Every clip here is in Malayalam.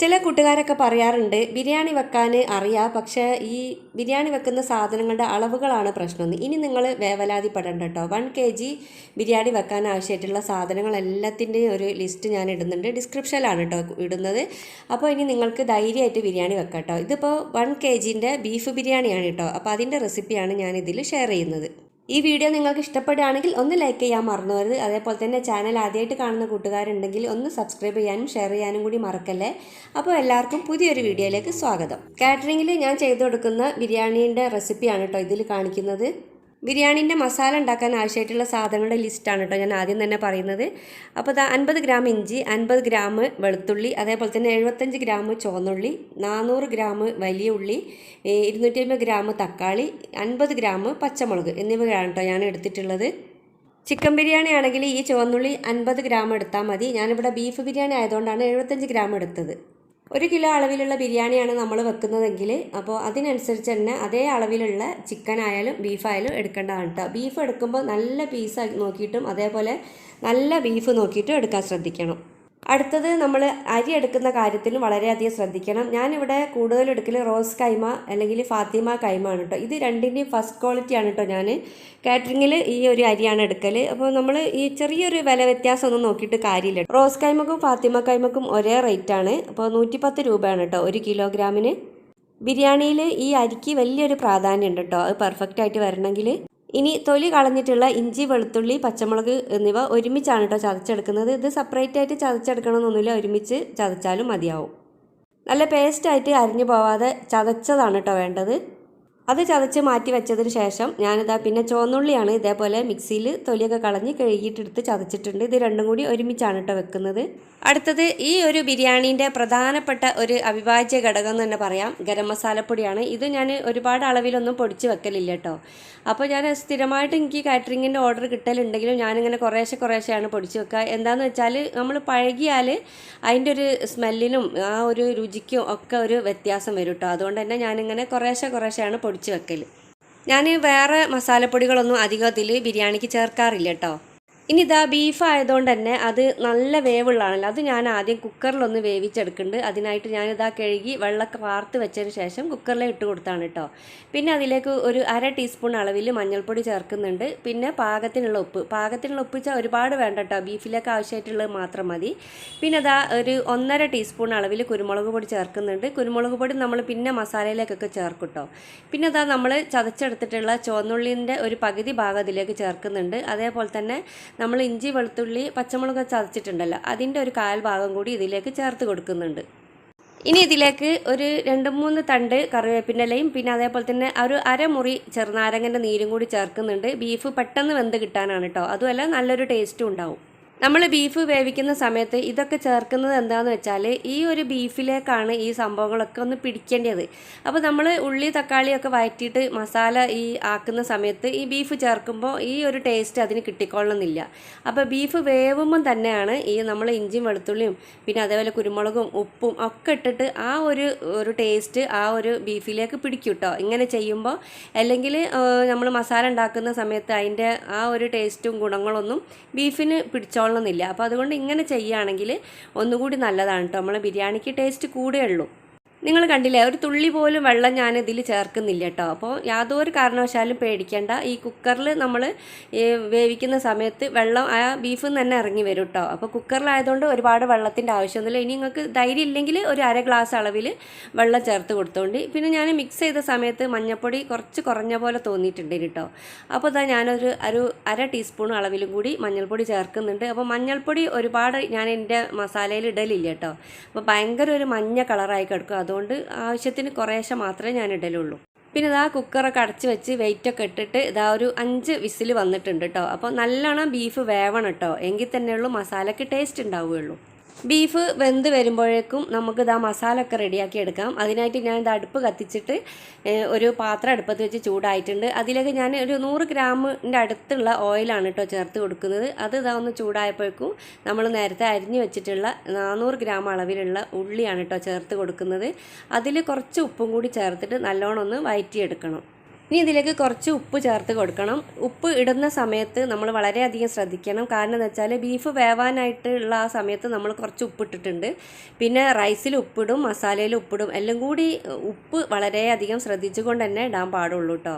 ചില കൂട്ടുകാരൊക്കെ പറയാറുണ്ട് ബിരിയാണി വെക്കാൻ അറിയാം പക്ഷേ ഈ ബിരിയാണി വെക്കുന്ന സാധനങ്ങളുടെ അളവുകളാണ് പ്രശ്നം. ഇനി നിങ്ങൾ വേവലാതിപ്പെടേണ്ട കേട്ടോ വൺ കെ ജി ബിരിയാണി വെക്കാൻ ആവശ്യമായിട്ടുള്ള സാധനങ്ങളെല്ലാത്തിന്റെയും ഒരു ലിസ്റ്റ് ഞാൻ ഇടുന്നുണ്ട്. ഡിസ്ക്രിപ്ഷനിലാണ് കേട്ടോ ഇടുന്നത്. അപ്പോൾ ഇനി നിങ്ങൾക്ക് ധൈര്യമായിട്ട് ബിരിയാണി വെക്കാം കേട്ടോ ഇതിപ്പോൾ വൺ കെ ജിന്റെ ബീഫ് ബിരിയാണിയാണ് കേട്ടോ അപ്പോൾ അതിന്റെ റെസിപ്പിയാണ് ഞാൻ ഇതിൽ ഷെയർ ചെയ്യുന്നത്. ഈ വീഡിയോ നിങ്ങൾക്ക് ഇഷ്ടപ്പെടുകയാണെങ്കിൽ ഒന്ന് ലൈക്ക് ചെയ്യാൻ മറന്നു വരുത് അതേപോലെ തന്നെ ചാനൽ ആദ്യമായിട്ട് കാണുന്ന കൂട്ടുകാരുണ്ടെങ്കിൽ ഒന്ന് സബ്സ്ക്രൈബ് ചെയ്യാനും ഷെയർ ചെയ്യാനും കൂടി മറക്കല്ലേ? അപ്പോൾ എല്ലാവർക്കും പുതിയൊരു വീഡിയോയിലേക്ക് സ്വാഗതം. കാറ്ററിങ്ങിൽ ഞാൻ ചെയ്തു കൊടുക്കുന്ന ബിരിയാണീന്റെ റെസിപ്പിയാണ് കേട്ടോ ഇതിൽ കാണിക്കുന്നത്. ബിരിയാണീന്റെ മസാല ഉണ്ടാക്കാൻ ആവശ്യമായിട്ടുള്ള സാധനങ്ങളുടെ ലിസ്റ്റാണ് കേട്ടോ ഞാൻ ആദ്യം തന്നെ പറയുന്നത്. അപ്പോൾ ഇത് അൻപത് ഗ്രാം ഇഞ്ചി അൻപത് ഗ്രാം വെളുത്തുള്ളി അതേപോലെ തന്നെ എഴുപത്തഞ്ച് ഗ്രാം ചുവന്നുള്ളി നാനൂറ് ഗ്രാം വലിയ ഉള്ളി ഇരുന്നൂറ്റി അമ്പത് ഗ്രാം തക്കാളി അൻപത് ഗ്രാം പച്ചമുളക് എന്നിവയാണ് കേട്ടോ ഞാൻ എടുത്തിട്ടുള്ളത്. ചിക്കൻ ബിരിയാണി ആണെങ്കിൽ ഈ ചുവന്നുള്ളി അൻപത് ഗ്രാം എടുത്താൽ മതി. ഞാനിവിടെ ബീഫ് ബിരിയാണി ആയതുകൊണ്ടാണ് എഴുപത്തഞ്ച് ഗ്രാം എടുത്തത്. ഒരു കിലോ അളവിലുള്ള ബിരിയാണിയാണ് നമ്മൾ വെക്കുന്നതെങ്കിൽ അപ്പോൾ അതിനനുസരിച്ച് തന്നെ അതേ അളവിലുള്ള ചിക്കൻ ആയാലും ബീഫായാലും എടുക്കേണ്ടതാണ് കേട്ടോ. ബീഫ് എടുക്കുമ്പോൾ നല്ല പീസ് നോക്കിയിട്ടും അതേപോലെ നല്ല ബീഫ് നോക്കിയിട്ടും എടുക്കാൻ ശ്രദ്ധിക്കണം. അടുത്തത് നമ്മൾ അരി എടുക്കുന്ന കാര്യത്തിലും വളരെയധികം ശ്രദ്ധിക്കണം. ഞാനിവിടെ കൂടുതൽ എടുക്കൽ റോസ് കൈമ അല്ലെങ്കിൽ ഫാത്തിമ കൈമ ആണ് കേട്ടോ ഇത് രണ്ടിന്റെയും ഫസ്റ്റ് ക്വാളിറ്റി ആണ് കേട്ടോ ഞാൻ കാറ്ററിങ്ങിൽ ഈ ഒരു അരിയാണ് എടുക്കൽ അപ്പോൾ നമ്മൾ ഈ ചെറിയൊരു വില വ്യത്യാസമൊന്നും നോക്കിയിട്ട് കാര്യമില്ല. റോസ് കൈമക്കും ഫാത്തിമ കൈമക്കും ഒരേ റേറ്റ് ആണ്. അപ്പോൾ നൂറ്റിപ്പത്ത് രൂപയാണ് കേട്ടോ ഒരു കിലോഗ്രാമിന്. ബിരിയാണിയിൽ ഈ അരിക്ക് വലിയൊരു പ്രാധാന്യമുണ്ട് കേട്ടോ അത് പെർഫെക്റ്റ് ആയിട്ട് വരണമെങ്കിൽ ഇനി തൊലി കളഞ്ഞിട്ടുള്ള ഇഞ്ചി വെളുത്തുള്ളി പച്ചമുളക് എന്നിവ ഒരുമിച്ചാണ് കേട്ടോ ചതച്ചെടുക്കുന്നത്. ഇത് സെപ്പറേറ്റ് ആയിട്ട് ചതച്ചെടുക്കണമെന്നൊന്നുമില്ല. ഒരുമിച്ച് ചതച്ചാലും മതിയാവും. നല്ല പേസ്റ്റായിട്ട് അരിഞ്ഞു പോവാതെ ചതച്ചതാണ് കേട്ടോ വേണ്ടത്. അത് ചതച്ച് മാറ്റി വെച്ചതിന് ശേഷം ഞാനിതാ പിന്നെ ചുവന്നുള്ളിയാണ് ഇതേപോലെ മിക്സിയിൽ തൊലിയൊക്കെ കളഞ്ഞ് കഴുകിയിട്ടെടുത്ത് ചതച്ചിട്ടുണ്ട്. ഇത് രണ്ടും കൂടി ഒരുമിച്ചാണ് കേട്ടോ വെക്കുന്നത്. അടുത്തത് ഈ ഒരു ബിരിയാണീന്റെ പ്രധാനപ്പെട്ട ഒരു അവിഭാജ്യ ഘടകം എന്ന് തന്നെ പറയാം. ഗരം മസാലപ്പൊടിയാണ്. ഇത് ഞാൻ ഒരുപാട് അളവിലൊന്നും പൊടിച്ച് വെക്കലില്ല കേട്ടോ അപ്പോൾ ഞാൻ സ്ഥിരമായിട്ട് എനിക്ക് കാറ്ററിങ്ങിന്റെ ഓർഡർ കിട്ടലുണ്ടെങ്കിലും ഞാനിങ്ങനെ കുറേശ്ശെ കുറേശ്ശെയാണ് പൊടിച്ച് വെക്കുക. എന്താണെന്ന് വെച്ചാൽ നമ്മൾ പഴകിയാൽ അതിന്റെ ഒരു സ്മെല്ലിനും ആ ഒരു രുചിക്കും ഒക്കെ ഒരു വ്യത്യാസം വരും കേട്ടോ അതുകൊണ്ട് തന്നെ ഞാനിങ്ങനെ കുറേശ്ശെ കുറേശ്ശെയാണ് പൊടിച്ച് വെക്കൽ ഞാൻ വേറെ മസാലപ്പൊടികളൊന്നും അധികം ഇതിൽ ബിരിയാണിക്ക് ചേർക്കാറില്ല കേട്ടോ ഇനി ഇതാ ബീഫ് ആയതുകൊണ്ട് തന്നെ അത് നല്ല വേവുള്ളതാണല്ലോ. അത് ഞാൻ ആദ്യം കുക്കറിലൊന്ന് വേവിച്ചെടുക്കുന്നുണ്ട്. അതിനായിട്ട് ഞാനിതാ കഴുകി വെള്ളമൊക്കെ വാർത്ത് വെച്ചതിന് ശേഷം കുക്കറിൽ ഇട്ട് കൊടുത്താണ് കേട്ടോ. പിന്നെ അതിലേക്ക് ഒരു അര ടീസ്പൂൺ അളവിൽ മഞ്ഞൾപ്പൊടി ചേർക്കുന്നുണ്ട്. പിന്നെ പാകത്തിനുള്ള ഉപ്പ്. പാകത്തിനുള്ള ഉപ്പ് വെച്ചാൽ ഒരുപാട് വേണ്ട കേട്ടോ. ബീഫിലേക്ക് ആവശ്യമായിട്ടുള്ളത് മാത്രം മതി. പിന്നെ അതാ ഒരു ഒന്നര ടീസ്പൂൺ അളവിൽ കുരുമുളക് പൊടി ചേർക്കുന്നുണ്ട്. കുരുമുളക് പൊടി നമ്മൾ പിന്നെ മസാലയിലേക്കൊക്കെ ചേർക്കും കേട്ടോ. പിന്നെ അതാ നമ്മൾ ചതച്ചെടുത്തിട്ടുള്ള ചുവന്നുള്ളിന്റെ ഒരു പകുതി ഭാഗം അതിലേക്ക് ചേർക്കുന്നുണ്ട്. അതേപോലെ തന്നെ നമ്മൾ ഇഞ്ചി വെളുത്തുള്ളി പച്ചമുളക് ചതച്ചിട്ടുണ്ടല്ലോ. അതിന്റെ ഒരു കാൽ ഭാഗം കൂടി ഇതിലേക്ക് ചേർത്ത് കൊടുക്കുന്നുണ്ട്. ഇനി ഇതിലേക്ക് ഒരു രണ്ട് മൂന്ന് തണ്ട് കറിവേപ്പിന്റെ ഇലയും പിന്നെ അതേപോലെ തന്നെ ഒരു അരമുറി ചെറുനാരങ്ങന്റെ നീരും കൂടി ചേർക്കുന്നുണ്ട്. ബീഫ് പെട്ടെന്ന് വെന്ത് കിട്ടാനാണ് കേട്ടോ അതുമല്ല നല്ലൊരു ടേസ്റ്റും ഉണ്ടാവും. നമ്മൾ ബീഫ് വേവിക്കുന്ന സമയത്ത് ഇതൊക്കെ ചേർക്കുന്നത് എന്താണെന്ന് വെച്ചാൽ ഈ ഒരു ബീഫിലേക്കാണ് ഈ സംഭവങ്ങളൊക്കെ ഒന്ന് പിടിക്കേണ്ടത്. അപ്പോൾ നമ്മൾ ഉള്ളി തക്കാളിയൊക്കെ വഴറ്റിയിട്ട് മസാല ഈ ആക്കുന്ന സമയത്ത് ഈ ബീഫ് ചേർക്കുമ്പോൾ ഈ ഒരു ടേസ്റ്റ് അതിന് കിട്ടിക്കൊള്ളണമെന്നില്ല അപ്പോൾ ബീഫ് വേവുമ്പം തന്നെയാണ് ഈ നമ്മൾ ഇഞ്ചിയും വെളുത്തുള്ളിയും പിന്നെ അതേപോലെ കുരുമുളകും ഉപ്പും ഒക്കെ ഇട്ടിട്ട് ആ ഒരു ഒരു ടേസ്റ്റ് ആ ഒരു ബീഫിലേക്ക് പിടിക്കും ഇങ്ങനെ ചെയ്യുമ്പോൾ അല്ലെങ്കിൽ നമ്മൾ മസാല ഉണ്ടാക്കുന്ന സമയത്ത് അതിന്റെ ആ ഒരു ടേസ്റ്റും ഗുണങ്ങളൊന്നും ബീഫിന് പിടിച്ചോ കൊള്ളണമെന്നില്ല. അപ്പോൾ അതുകൊണ്ട് ഇങ്ങനെ ചെയ്യുകയാണെങ്കിൽ ഒന്നുകൂടി നല്ലതാണ് കേട്ടോ. നമ്മളെ ബിരിയാണിക്ക് ടേസ്റ്റ് കൂടെയുള്ളൂ നിങ്ങൾ കണ്ടില്ലേ ഒരു തുള്ളി പോലും വെള്ളം ഞാൻ ഇതിൽ ചേർക്കുന്നില്ല കേട്ടോ. അപ്പോൾ യാതൊരു കാരണവശാലും പേടിക്കേണ്ട. ഈ കുക്കറിൽ നമ്മൾ വേവിക്കുന്ന സമയത്ത് വെള്ളം ആ ബീഫ് തന്നെ ഇറങ്ങി വരും കേട്ടോ. അപ്പോൾ കുക്കറിലായതുകൊണ്ട് ഒരുപാട് വെള്ളത്തിന്റെ ആവശ്യമൊന്നുമില്ല. ഇനി നിങ്ങൾക്ക് ധൈര്യം ഇല്ലെങ്കിൽ ഒരു അര ഗ്ലാസ് അളവിൽ വെള്ളം ചേർത്ത് കൊടുത്തോണ്ട്. പിന്നെ ഞാൻ മിക്സ് ചെയ്ത സമയത്ത് മഞ്ഞൾപ്പൊടി കുറച്ച് കുറഞ്ഞ പോലെ തോന്നിയിട്ടുണ്ട് കേട്ടോ. അപ്പോൾ ഇതാ ഞാനൊരു ഒരു അര ടീസ്പൂൺ അളവിലും കൂടി മഞ്ഞൾപ്പൊടി ചേർക്കുന്നുണ്ട്. അപ്പോൾ മഞ്ഞൾപ്പൊടി ഒരുപാട് ഞാൻ എന്റെ മസാലയിൽ ഇടലില്ല കേട്ടോ. അപ്പോൾ ഭയങ്കര ഒരു മഞ്ഞ കളറായി കിടക്കും. അതുകൊണ്ട് ആവശ്യത്തിന് കുറേശ്ശെ മാത്രമേ ഞാൻ ഇടലുള്ളൂ. പിന്നെ ഇതാ കുക്കറൊക്കെ അടച്ച് വെച്ച് വെയിറ്റൊക്കെ ഇട്ടിട്ട് ഇതാ ഒരു അഞ്ച് വിസിൽ വന്നിട്ടുണ്ട് കേട്ടോ അപ്പോൾ നല്ലോണം ബീഫ് വേവണം കേട്ടോ എങ്കിൽ തന്നെയുള്ളൂ മസാലയ്ക്ക് ടേസ്റ്റ് ഉണ്ടാവുകയുള്ളൂ. ബീഫ് വെന്ത് വരുമ്പോഴേക്കും നമുക്ക് ഇതാ മസാല ഒക്കെ റെഡിയാക്കി എടുക്കാം. അതിനായിട്ട് ഞാൻ ഇത് അടുപ്പ് കത്തിച്ചിട്ട് ഒരു പാത്രം അടുപ്പത്ത് വെച്ച് ചൂടായിട്ടുണ്ട്. അതിലേക്ക് ഞാൻ ഒരു നൂറ് ഗ്രാമിന്റെ അടുത്തുള്ള ഓയിലാണ് കേട്ടോ ചേർത്ത് കൊടുക്കുന്നത്. അത് ഇതാ ഒന്ന് ചൂടായപ്പോഴേക്കും നമ്മൾ നേരത്തെ അരിഞ്ഞു വെച്ചിട്ടുള്ള നാനൂറ് ഗ്രാം അളവിലുള്ള ഉള്ളിയാണ് കേട്ടോ ചേർത്ത് കൊടുക്കുന്നത്. അതിൽ കുറച്ച് ഉപ്പും കൂടി ചേർത്തിട്ട് നല്ലോണം ഒന്ന് വയറ്റിയെടുക്കണം. ഇനി ഇതിലേക്ക് കുറച്ച് ഉപ്പ് ചേർത്ത് കൊടുക്കണം. ഉപ്പ് ഇടുന്ന സമയത്ത് നമ്മൾ വളരെയധികം ശ്രദ്ധിക്കണം. കാരണം എന്ന് വെച്ചാൽ ബീഫ് വേവാനായിട്ടുള്ള ആ സമയത്ത് നമ്മൾ കുറച്ച് ഉപ്പിട്ടിട്ടുണ്ട്. പിന്നെ റൈസിൽ ഉപ്പിടും മസാലയിൽ ഉപ്പിടും. എല്ലാം കൂടി ഉപ്പ് വളരെയധികം ശ്രദ്ധിച്ചുകൊണ്ട് തന്നെ ഇടാൻ പാടുള്ളൂ കേട്ടോ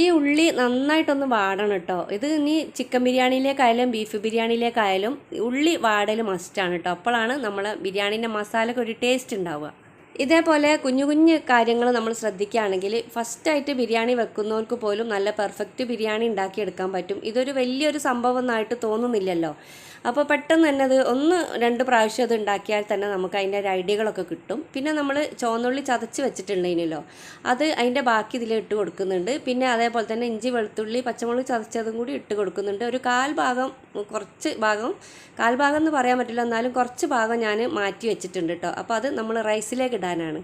ഈ ഉള്ളി നന്നായിട്ടൊന്ന് വാടണം കേട്ടോ ഇത് ഇനി ചിക്കൻ ബിരിയാണിയിലേക്കായാലും ബീഫ് ബിരിയാണിയിലേക്കായാലും ഉള്ളി വാടൽ മസ്റ്റാണ് കേട്ടോ അപ്പോഴാണ് നമ്മൾ ബിരിയാണീന്റെ മസാലയ്ക്ക് ഒരു ടേസ്റ്റ് ഉണ്ടാവുക. ഇതേപോലെ കുഞ്ഞു കുഞ്ഞു കാര്യങ്ങൾ നമ്മൾ ശ്രദ്ധിക്കുകയാണെങ്കിൽ ഫസ്റ്റായിട്ട് ബിരിയാണി വെക്കുന്നവർക്ക് പോലും നല്ല പെർഫെക്റ്റ് ബിരിയാണി ഉണ്ടാക്കിയെടുക്കാൻ പറ്റും. ഇതൊരു വലിയൊരു സംഭവം എന്നായിട്ട് തോന്നുന്നില്ലല്ലോ. അപ്പോൾ പെട്ടെന്ന് തന്നെ അത് ഒന്ന് രണ്ട് പ്രാവശ്യം അത് ഉണ്ടാക്കിയാൽ തന്നെ നമുക്ക് അതിന്റെ ഒരു ഐഡിയകളൊക്കെ കിട്ടും. പിന്നെ നമ്മൾ ചുവന്നുള്ളി ചതച്ച് വെച്ചിട്ടുണ്ടെങ്കിലോ അത് അതിന്റെ ബാക്കി ഇതിൽ ഇട്ട് കൊടുക്കുന്നുണ്ട്. പിന്നെ അതേപോലെ തന്നെ ഇഞ്ചി വെളുത്തുള്ളി പച്ചമുളക് ചതച്ചതും കൂടി ഇട്ട് കൊടുക്കുന്നുണ്ട്. ഒരു കാൽ ഭാഗം കുറച്ച് ഭാഗം കാൽ ഭാഗം എന്ന് പറയാൻ പറ്റില്ല എന്നാലും കുറച്ച് ഭാഗം ഞാൻ മാറ്റി വെച്ചിട്ടുണ്ട് കേട്ടോ. അപ്പോൾ അത് നമ്മൾ റൈസിലേക്ക് ഇടാനാണ്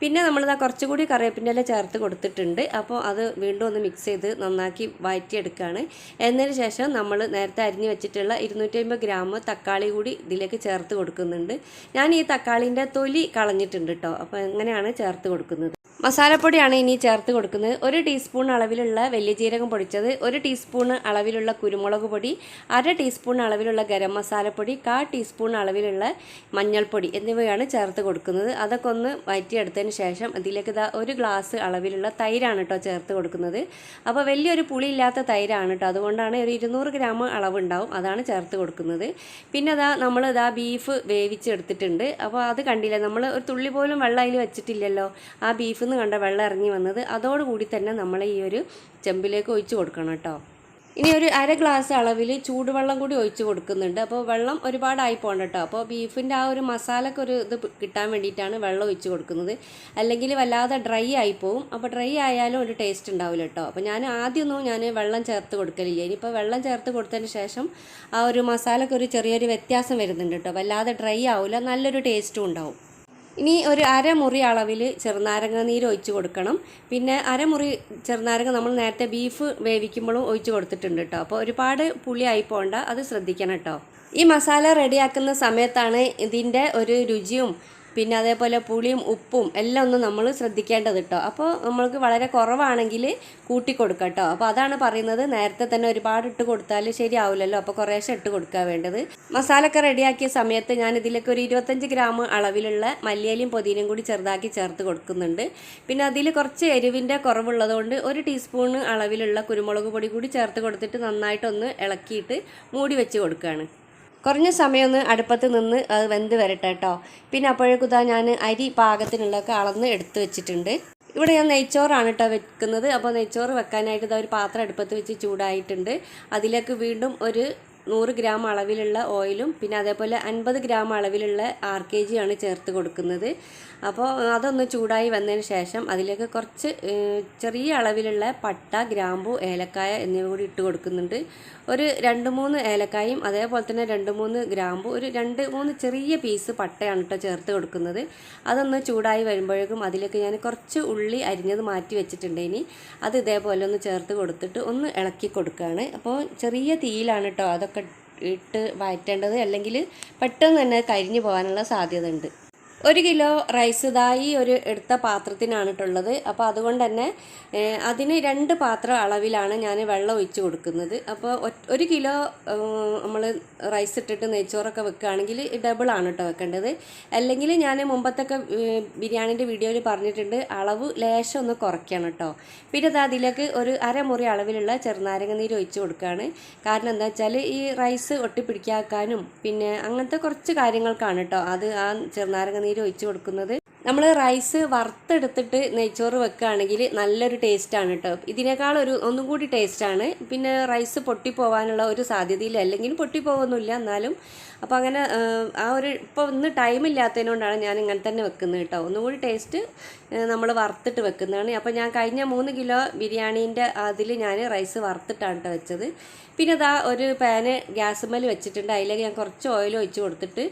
പിന്നെ നമ്മളിതാ കുറച്ചുകൂടി കറിവേപ്പിന്റെ ഇല ചേർത്ത് കൊടുത്തിട്ടുണ്ട്. അപ്പോൾ അത് വീണ്ടും ഒന്ന് മിക്സ് ചെയ്ത് നന്നാക്കി വഴറ്റിയെടുക്കുകയാണ് എന്നതിന് ശേഷം നമ്മൾ നേരത്തെ അരിഞ്ഞ് വെച്ചിട്ടുള്ള ഇരുന്നൂറ്റി അമ്പത് ഗ്രാം തക്കാളി കൂടി ഇതിലേക്ക് ചേർത്ത് കൊടുക്കുന്നുണ്ട്. ഞാൻ ഈ തക്കാളീന്റെ തൊലി കളഞ്ഞിട്ടുണ്ട് കേട്ടോ അപ്പോൾ എങ്ങനെയാണ് ചേർത്ത് കൊടുക്കുന്നത്? മസാലപ്പൊടിയാണ് ഇനി ചേർത്ത് കൊടുക്കുന്നത്. ഒരു ടീസ്പൂൺ അളവിലുള്ള വലിയ ജീരകം പൊടിച്ചത് ഒരു ടീസ്പൂൺ അളവിലുള്ള കുരുമുളക് പൊടി അര ടീസ്പൂൺ അളവിലുള്ള ഗരം മസാലപ്പൊടി കാ ടീസ്പൂൺ അളവിലുള്ള മഞ്ഞൾപ്പൊടി എന്നിവയാണ് ചേർത്ത് കൊടുക്കുന്നത്. അതൊക്കെ ഒന്ന് വയറ്റിയെടുത്തതിന് ശേഷം അതിലേക്ക് ഒരു ഗ്ലാസ് അളവിലുള്ള തൈരാണ് കേട്ടോ ചേർത്ത് കൊടുക്കുന്നത്. അപ്പോൾ വലിയൊരു പുളിയില്ലാത്ത തൈരാണ് കേട്ടോ. അതുകൊണ്ടാണ് ഒരു ഇരുന്നൂറ് ഗ്രാം അളവുണ്ടാവും. അതാണ് ചേർത്ത് കൊടുക്കുന്നത്. പിന്നെ അതാ നമ്മൾ ഇതാ ബീഫ് വേവിച്ചെടുത്തിട്ടുണ്ട്. അപ്പോൾ അത് കണ്ടില്ല? നമ്മൾ ഒരു തുള്ളി പോലും വെള്ളം അതിൽ വെച്ചിട്ടില്ലല്ലോ. ആ ബീഫ് നിന്ന് കണ്ട വെള്ളം ഇറങ്ങി വന്നത് അതോടുകൂടി തന്നെ നമ്മൾ ഈ ഒരു ചെമ്പിലേക്ക് ഒഴിച്ച് കൊടുക്കണം കേട്ടോ. ഇനി ഒരു അര ഗ്ലാസ് അളവിൽ ചൂടുവെള്ളം കൂടി ഒഴിച്ച് കൊടുക്കുന്നുണ്ട്. അപ്പോൾ വെള്ളം ഒരുപാടായി പോകണ്ട കേട്ടോ. അപ്പോൾ ബീഫിന്റെ ആ ഒരു മസാലക്ക് ഒരു ഇത് കിട്ടാൻ വേണ്ടിയിട്ടാണ് വെള്ളം ഒഴിച്ച് കൊടുക്കുന്നത്. അല്ലെങ്കിൽ വല്ലാതെ ഡ്രൈ ആയി പോകും അപ്പോൾ ഡ്രൈ ആയാലും ഒരു ടേസ്റ്റ് ഉണ്ടാവില്ല കേട്ടോ. അപ്പോൾ ഞാൻ ആദ്യമൊന്നും ഞാൻ വെള്ളം ചേർത്ത് കൊടുക്കലില്ല. ഇനിയിപ്പോൾ വെള്ളം ചേർത്ത് കൊടുത്തതിന് ശേഷം ആ ഒരു മസാലക്ക് ഒരു ചെറിയൊരു വ്യത്യാസം വരുന്നുണ്ട് കേട്ടോ. വല്ലാതെ ഡ്രൈ ആവില്ല നല്ലൊരു ടേസ്റ്റും ഉണ്ടാവും. ഇനി ഒരു അരമുറി അളവിൽ ചെറുനാരങ്ങ നീര് ഒഴിച്ച് കൊടുക്കണം. പിന്നെ അരമുറി ചെറുനാരങ്ങ നമ്മൾ നേരത്തെ ബീഫ് വേവിക്കുമ്പോഴും ഒഴിച്ച് കൊടുത്തിട്ടുണ്ട് കേട്ടോ അപ്പോൾ ഒരുപാട് പുളി ആയി പോകണ്ട അത് ശ്രദ്ധിക്കണം കേട്ടോ ഈ മസാല റെഡിയാക്കുന്ന സമയത്താണ് ഇതിന്റെ ഒരു രുചിയും പിന്നെ അതേപോലെ പുളിയും ഉപ്പും എല്ലാം ഒന്ന് നമ്മൾ ശ്രദ്ധിക്കേണ്ടത് കേട്ടോ അപ്പോൾ നമ്മൾക്ക് വളരെ കുറവാണെങ്കിൽ കൂട്ടി കേട്ടോ അപ്പോൾ അതാണ് പറയുന്നത്. നേരത്തെ തന്നെ ഒരുപാട് ഇട്ട് കൊടുത്താൽ ശരിയാവില്ലല്ലോ. അപ്പോൾ കുറേശ്ശെ ഇട്ട് കൊടുക്കുക വേണ്ടത്. മസാലയൊക്കെ റെഡിയാക്കിയ സമയത്ത് ഞാൻ ഇതിലേക്ക് ഒരു ഇരുപത്തഞ്ച് ഗ്രാം അളവിലുള്ള മല്ലിയലയും പൊതിനയും കൂടി ചെറുതാക്കി ചേർത്ത് കൊടുക്കുന്നുണ്ട്. പിന്നെ അതിൽ കുറച്ച് എരിവിന്റെ കുറവുള്ളതുകൊണ്ട് ഒരു ടീസ്പൂൺ അളവിലുള്ള കുരുമുളക് പൊടി കൂടി ചേർത്ത് കൊടുത്തിട്ട് നന്നായിട്ടൊന്ന് ഇളക്കിയിട്ട് മൂടി വെച്ച് കൊടുക്കുകയാണ് കുറഞ്ഞ സമയം ഒന്ന് അടുപ്പത്ത് നിന്ന് അത് വെന്ത് വരട്ടെ കേട്ടോ പിന്നെ അപ്പോഴേക്കുതാ ഞാൻ അരി പാകത്തിനുള്ളതൊക്കെ അളന്ന് എടുത്ത് വെച്ചിട്ടുണ്ട്. ഇവിടെ ഞാൻ നെയ്ച്ചോറാണ് കേട്ടോ വെക്കുന്നത്. അപ്പോൾ നെയ്ച്ചോറ് വെക്കാനായിട്ട് ഇതാ ഒരു പാത്രം അടുപ്പത്ത് വെച്ച് ചൂടായിട്ടുണ്ട്. അതിലേക്ക് വീണ്ടും ഒരു നൂറ് ഗ്രാം അളവിലുള്ള ഓയിലും പിന്നെ അതേപോലെ അൻപത് ഗ്രാം അളവിലുള്ള ആർ കെ ജി ആണ് ചേർത്ത് കൊടുക്കുന്നത്. അപ്പോൾ അതൊന്ന് ചൂടായി വന്നതിന് ശേഷം അതിലേക്ക് കുറച്ച് ചെറിയ അളവിലുള്ള പട്ട ഗ്രാമ്പു ഏലക്കായ എന്നിവ കൂടി ഇട്ട് കൊടുക്കുന്നുണ്ട്. ഒരു രണ്ട് മൂന്ന് ഏലക്കായും അതേപോലെ തന്നെ രണ്ട് മൂന്ന് ഗ്രാമ്പു ഒരു രണ്ട് മൂന്ന് ചെറിയ പീസ് പട്ടയാണ് കേട്ടോ ചേർത്ത് കൊടുക്കുന്നത്. അതൊന്ന് ചൂടായി വരുമ്പോഴേക്കും അതിലേക്ക് ഞാൻ കുറച്ച് ഉള്ളി അരിഞ്ഞത് മാറ്റി വെച്ചിട്ടുണ്ട് ഇനി. അത് ഇതേപോലെ ഒന്ന് ചേർത്ത് കൊടുത്തിട്ട് ഒന്ന് ഇളക്കി കൊടുക്കുകയാണ്. അപ്പോൾ ചെറിയ തീയിലാണ് കേട്ടോ അതൊക്കെ ഇട്ട് വഴറ്റേണ്ടത് അല്ലെങ്കിൽ പെട്ടെന്ന് തന്നെ കരിഞ്ഞു പോകാനുള്ള സാധ്യത ഉണ്ട് ഒരു കിലോ റൈസ് ഇതായി ഒരു എടുത്ത പാത്രത്തിനാണ് ഇട്ടുള്ളത് അപ്പോൾ അതുകൊണ്ട് തന്നെ അതിന് രണ്ട് പാത്രം അളവിലാണ് ഞാൻ വെള്ളം ഒഴിച്ച് കൊടുക്കുന്നത്. അപ്പോൾ ഒരു കിലോ നമ്മൾ റൈസ് ഇട്ടിട്ട് നെയ്ച്ചോറൊക്കെ വെക്കുകയാണെങ്കിൽ ഡബിളാണ് കേട്ടോ വെക്കേണ്ടത്. അല്ലെങ്കിൽ ഞാൻ മുമ്പത്തൊക്കെ ബിരിയാണിന്റെ വീഡിയോയിൽ പറഞ്ഞിട്ടുണ്ട് അളവ് ലേശം ഒന്ന് കുറയ്ക്കണം കേട്ടോ പിന്നെ അത് അതിലേക്ക് ഒരു അരമുറി അളവിലുള്ള ചെറുനാരങ്ങ നീര് ഒഴിച്ച് കൊടുക്കുകയാണ്. കാരണം എന്താ വെച്ചാൽ ഈ റൈസ് ഒട്ടിപ്പിടിക്കാക്കാനും പിന്നെ അങ്ങനത്തെ കുറച്ച് കാര്യങ്ങൾക്കാണ് കേട്ടോ അത് ആ ചെറുനാരങ്ങ നീര് ഒഴിച്ച് കൊടുക്കുന്നത്. നമ്മൾ റൈസ് വറുത്തെടുത്തിട്ട് നെയ്ച്ചോറ് വെക്കുകയാണെങ്കിൽ നല്ലൊരു ടേസ്റ്റാണ് കേട്ടോ ഇതിനേക്കാൾ ഒരു ഒന്നും കൂടി ടേസ്റ്റാണ് പിന്നെ റൈസ് പൊട്ടിപ്പോവാനുള്ള ഒരു സാധ്യതയില്ല. അല്ലെങ്കിൽ പൊട്ടിപ്പോകുന്നില്ല എന്നാലും. അപ്പോൾ അങ്ങനെ ആ, ആ ഒരു ഇപ്പോൾ ഇന്ന് ടൈം ഇല്ലാത്തതിനോണ്ടാണ് ഞാൻ ഇങ്ങനെ തന്നെ വെക്കുന്നത് കേട്ടോ ഒന്നും കൂടി ടേസ്റ്റ് നമ്മൾ വറുത്തിട്ട് വെക്കുന്നതാണ്. അപ്പോൾ ഞാൻ കഴിഞ്ഞ മൂന്ന് കിലോ ബിരിയാണീന്റെ അതിൽ ഞാൻ റൈസ് വറുത്തിട്ടാണ് കേട്ടോ വെച്ചത്. പിന്നെ ഇതാ ഒരു പാന് ഗ്യാസ് മേൽ വെച്ചിട്ടുണ്ട്. അതിലേക്ക് ഞാൻ കുറച്ച് ഓയിൽ ഒഴിച്ച് കൊടുത്തിട്ട്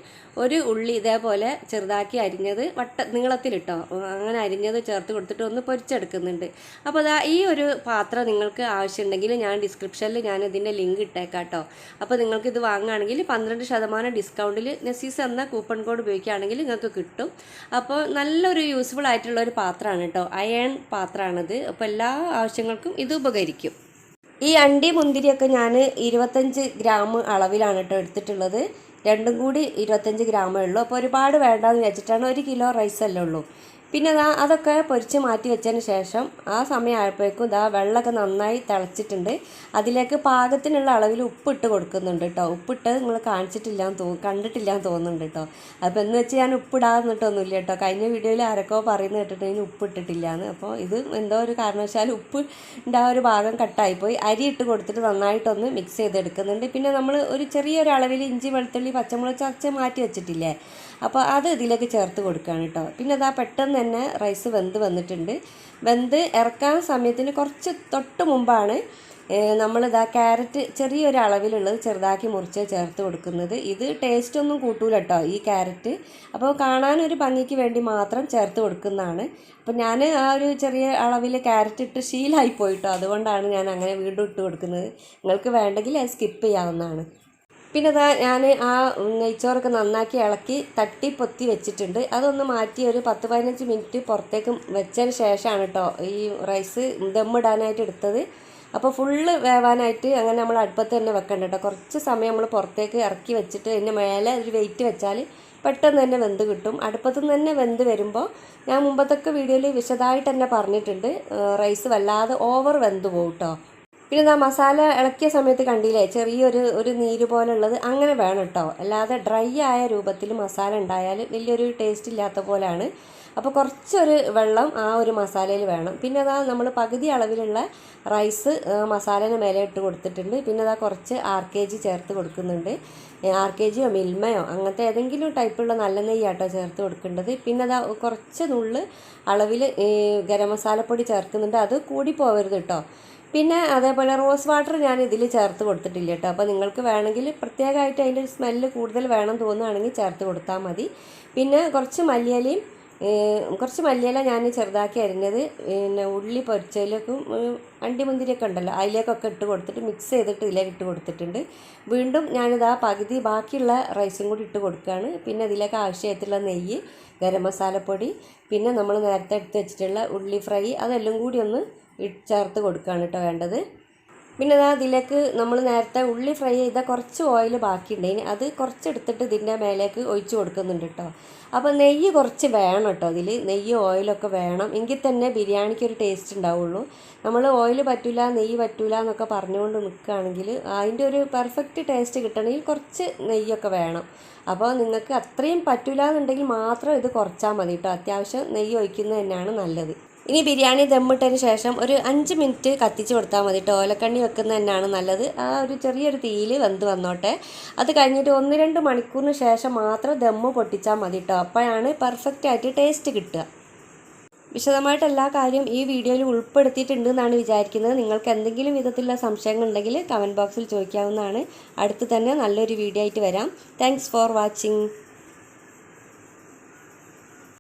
ഒരു ഉള്ളി ഇതേപോലെ ചെറുതാക്കി അരിഞ്ഞത് വട്ട നീളത്തിലിട്ടോ അങ്ങനെ അരിഞ്ഞത് ചേർത്ത് കൊടുത്തിട്ട് ഒന്ന് പൊരിച്ചെടുക്കുന്നുണ്ട്. അപ്പോൾ അതാ ഈ ഒരു പാത്രം നിങ്ങൾക്ക് ആവശ്യമുണ്ടെങ്കിൽ ഞാൻ ഡിസ്ക്രിപ്ഷനിൽ ഞാൻ ഇതിന്റെ ലിങ്ക് ഇട്ടേക്കാം കേട്ടോ അപ്പോൾ നിങ്ങൾക്ക് ഇത് വാങ്ങുകയാണെങ്കിൽ പന്ത്രണ്ട് ശതമാനം ഡിസ്കൗണ്ടിൽ നെസീസ് എന്ന കൂപ്പൺ കോഡ് ഉപയോഗിക്കുകയാണെങ്കിൽ നിങ്ങൾക്ക് കിട്ടും. അപ്പോൾ നല്ലൊരു യൂസ്ഫുൾ ആയിട്ടുള്ള ഒരു പാത്രമാണ് കേട്ടോ. അയൺ പാത്രമാണിത്. അപ്പോൾ എല്ലാ ആവശ്യങ്ങൾക്കും ഇത് ഉപകരിക്കും. ഈ അണ്ടി മുന്തിരിയൊക്കെ ഞാൻ ഇരുപത്തഞ്ച് ഗ്രാം അളവിലാണ് കേട്ടോ എടുത്തിട്ടുള്ളത്. രണ്ടും കൂടി ഇരുപത്തഞ്ച് ഗ്രാമേ ഉള്ളൂ. അപ്പോൾ ഒരുപാട് വേണ്ടാന്ന് വെച്ചിട്ടാണ് ഒരു കിലോ റൈസ് അല്ലേ ഉള്ളൂ. പിന്നെ ദാ അതൊക്കെ പൊരിച്ച് മാറ്റി വെച്ചതിന് ശേഷം ആ സമയമായപ്പോഴേക്കും ദാ വെള്ളമൊക്കെ നന്നായി തിളച്ചിട്ടുണ്ട്. അതിലേക്ക് പാകത്തിനുള്ള അളവിൽ ഉപ്പിട്ട് കൊടുക്കുന്നുണ്ട് കേട്ടോ ഉപ്പിട്ട് നിങ്ങൾ കാണിച്ചിട്ടില്ല എന്ന് കണ്ടിട്ടില്ല എന്ന് തോന്നുന്നുണ്ട് കേട്ടോ അപ്പോൾ എന്ന് വെച്ച് ഞാൻ ഉപ്പിടാന്നിട്ടൊന്നുമില്ല കേട്ടോ കഴിഞ്ഞ വീഡിയോയിൽ ആരൊക്കെ പറയുന്നത് കേട്ടിട്ട് ഇതിന് ഉപ്പ് ഇട്ടിട്ടില്ല എന്ന് അപ്പോൾ ഇത് എന്തോ ഒരു കാരണവശാൽ ഉപ്പ് ആ ഒരു ഭാഗം കട്ടായിപ്പോയി. അരി ഇട്ട് കൊടുത്തിട്ട് നന്നായിട്ടൊന്ന് മിക്സ് ചെയ്തെടുക്കുന്നുണ്ട്. പിന്നെ നമ്മൾ ഒരു ചെറിയൊരു അളവിൽ ഇഞ്ചി വെളുത്തുള്ളി പച്ചമുളക് ചർച്ച മാറ്റി വെച്ചിട്ടില്ലേ? അപ്പോൾ അത് ഇതിലേക്ക് ചേർത്ത് കൊടുക്കുകയാണ് കേട്ടോ പിന്നെ അതാ പെട്ടെന്ന് തന്നെ റൈസ് വെന്ത് വന്നിട്ടുണ്ട്. വെന്ത് ഇറക്കാൻ സമയത്തിന് കുറച്ച് തൊട്ട് മുമ്പാണ് നമ്മളിതാ ക്യാരറ്റ് ചെറിയൊരു അളവിലുള്ളത് ചെറുതാക്കി മുറിച്ച് ചേർത്ത് കൊടുക്കുന്നത്. ഇത് ടേസ്റ്റ് ഒന്നും കൂട്ടൂല കേട്ടോ ഈ ക്യാരറ്റ് അപ്പോൾ കാണാനൊരു ഭംഗിക്ക് വേണ്ടി മാത്രം ചേർത്ത് കൊടുക്കുന്നതാണ്. അപ്പോൾ ഞാൻ ആ ഒരു ചെറിയ അളവിൽ ക്യാരറ്റ് ഇട്ട് ശീലമായി പോയിട്ടോ അതുകൊണ്ടാണ് ഞാൻ അങ്ങനെ വീണ്ടും ഇട്ട് കൊടുക്കുന്നത്. നിങ്ങൾക്ക് വേണ്ടെങ്കിൽ അത് സ്കിപ്പ് ചെയ്യാവുന്നതാണ്. പിന്നെ അതാ ഞാൻ ആ നെയ്ച്ചോറൊക്കെ നന്നാക്കി ഇളക്കി തട്ടി പൊത്തി വെച്ചിട്ടുണ്ട്. അതൊന്ന് മാറ്റി ഒരു പത്ത് പതിനഞ്ച് മിനിറ്റ് പുറത്തേക്ക് വെച്ചതിന് ശേഷമാണ് കേട്ടോ ഈ റൈസ് ദമ്മിടാനായിട്ട് എടുത്തത്. അപ്പോൾ ഫുള്ള് വേവാനായിട്ട് അങ്ങനെ നമ്മൾ അടുപ്പത്ത് തന്നെ വെക്കണ്ട കേട്ടോ കുറച്ച് സമയം നമ്മൾ പുറത്തേക്ക് ഇറക്കി വെച്ചിട്ട് അതിന്റെ മേലെ ഒരു വെയിറ്റ് വെച്ചാൽ പെട്ടെന്ന് തന്നെ വെന്ത് കിട്ടും. അടുപ്പത്തു നിന്ന് തന്നെ വെന്ത് വരുമ്പോൾ ഞാൻ മുമ്പത്തൊക്കെ വീഡിയോയിൽ വിശദമായിട്ട് തന്നെ പറഞ്ഞിട്ടുണ്ട് റൈസ് വല്ലാതെ ഓവർ വെന്ത് പോകും കേട്ടോ പിന്നെ ആ മസാല ഇളക്കിയ സമയത്ത് കണ്ടില്ലേ ചെറിയൊരു ഒരു നീര് പോലുള്ളത് അങ്ങനെ വേണം കേട്ടോ അല്ലാതെ ഡ്രൈ ആയ രൂപത്തിൽ മസാല ഉണ്ടായാൽ വലിയൊരു ടേസ്റ്റ് ഇല്ലാത്ത പോലെയാണ് അപ്പോൾ കുറച്ചൊരു വെള്ളം ആ ഒരു മസാലയിൽ വേണം. പിന്നെ അതാ നമ്മൾ പകുതി അളവിലുള്ള റൈസ് മസാലേന്റെ മേലെ ഇട്ട് കൊടുത്തിട്ടുണ്ട്. പിന്നെ അതാ കുറച്ച് ആർ കെ ജി ചേർത്ത് കൊടുക്കുന്നുണ്ട്. ആർ കെ ജിയോ മിൽമയോ അങ്ങനത്തെ ഏതെങ്കിലും ടൈപ്പുള്ള നല്ല നെയ്യാട്ടോ ചേർത്ത് കൊടുക്കേണ്ടത്. പിന്നെ അതാ കുറച്ച് നുള്ള് അളവിൽ ഗരം മസാലപ്പൊടി ചേർക്കുന്നുണ്ട്. അത് കൂടി പോകരുത് കേട്ടോ പിന്നെ അതേപോലെ റോസ് വാട്ടർ ഞാൻ ഇതിൽ ചേർത്ത് കൊടുത്തിട്ടില്ല കേട്ടോ. അപ്പോൾ നിങ്ങൾക്ക് വേണമെങ്കിൽ പ്രത്യേകമായിട്ട് അതിന്റെ സ്മെല്ല് കൂടുതൽ വേണം തോന്നുകയാണെങ്കിൽ ചേർത്ത് കൊടുത്താൽ മതി. പിന്നെ കുറച്ച് മല്ലിയിലയും കുറച്ച് മല്ലിയില ഞാൻ ചെറുതാക്കി അരിഞ്ഞത് പിന്നെ ഉള്ളി പൊരിച്ചതിലേക്കും അണ്ടിമുന്തിരിയൊക്കെ ഉണ്ടല്ലോ അതിലേക്കൊക്കെ ഇട്ട് കൊടുത്തിട്ട് മിക്സ് ചെയ്തിട്ട് ഇതിലേക്ക് ഇട്ട് കൊടുത്തിട്ടുണ്ട്. വീണ്ടും ഞാനിത് പകുതി ബാക്കിയുള്ള റൈസും കൂടി ഇട്ട് കൊടുക്കുകയാണ്. പിന്നെ ഇതിലേക്ക് ആവശ്യമായിട്ടുള്ള നെയ്യ് ഗരം മസാലപ്പൊടി പിന്നെ നമ്മൾ നേരത്തെ എടുത്ത് വെച്ചിട്ടുള്ള ഉള്ളി ഫ്രൈ അതെല്ലാം കൂടി ഒന്ന് ചേർത്ത് കൊടുക്കുകയാണ് കേട്ടോ വേണ്ടത്. പിന്നെ അതാ ഇതിലേക്ക് നമ്മൾ നേരത്തെ ഉള്ളി ഫ്രൈ ചെയ്ത കുറച്ച് ഓയിൽ ബാക്കിയുണ്ടെങ്കിൽ അത് കുറച്ചെടുത്തിട്ട് ഇതിന്റെ മേലേക്ക് ഒഴിച്ച് കൊടുക്കുന്നുണ്ട് കേട്ടോ അപ്പോൾ നെയ്യ് കുറച്ച് വേണം കേട്ടോ അതിൽ നെയ്യ് ഓയിലൊക്കെ വേണം. എങ്കിൽ തന്നെ ബിരിയാണിക്ക് ഒരു ടേസ്റ്റ് ഉണ്ടാവുള്ളൂ. നമ്മൾ ഓയിൽ പറ്റില്ല നെയ്യ് പറ്റില്ല എന്നൊക്കെ പറഞ്ഞുകൊണ്ട് നിൽക്കുകയാണെങ്കിൽ അതിന്റെ ഒരു പെർഫെക്റ്റ് ടേസ്റ്റ് കിട്ടണമെങ്കിൽ കുറച്ച് നെയ്യൊക്കെ വേണം. അപ്പോൾ നിങ്ങൾക്ക് അത്രയും പറ്റില്ല എന്നുണ്ടെങ്കിൽ മാത്രം ഇത് കുറച്ചാൽ മതി കേട്ടോ അത്യാവശ്യം നെയ്യ് ഒഴിക്കുന്നത് തന്നെയാണ് നല്ലത്. ഇനി ബിരിയാണി ദമ്മിട്ടതിന് ശേഷം ഒരു അഞ്ച് മിനിറ്റ് കത്തിച്ച് കൊടുത്താൽ മതി. കേട്ടോ ഓലക്കണ്ണി വെക്കുന്നത് തന്നെയാണ് നല്ലത്. ആ ഒരു ചെറിയൊരു തീയിൽ വെന്ത് വന്നോട്ടെ. അത് കഴിഞ്ഞിട്ട് ഒന്ന് രണ്ട് മണിക്കൂറിന് ശേഷം മാത്രം ദമ്മ് പൊട്ടിച്ചാൽ മതി കേട്ടോ. അപ്പോഴാണ് പെർഫെക്റ്റ് ആയിട്ട് ടേസ്റ്റ് കിട്ടുക. വിശദമായിട്ട് എല്ലാ കാര്യവും ഈ വീഡിയോയിൽ ഉൾപ്പെടുത്തിയിട്ടുണ്ട് എന്നാണ് വിചാരിക്കുന്നത്. നിങ്ങൾക്ക് എന്തെങ്കിലും വിധത്തിലുള്ള സംശയങ്ങൾ ഉണ്ടെങ്കിൽ കമന്റ് ബോക്സിൽ ചോദിക്കാവുന്നതാണ്. അടുത്ത് തന്നെ നല്ലൊരു വീഡിയോ ആയിട്ട് വരാം. Thanks for watching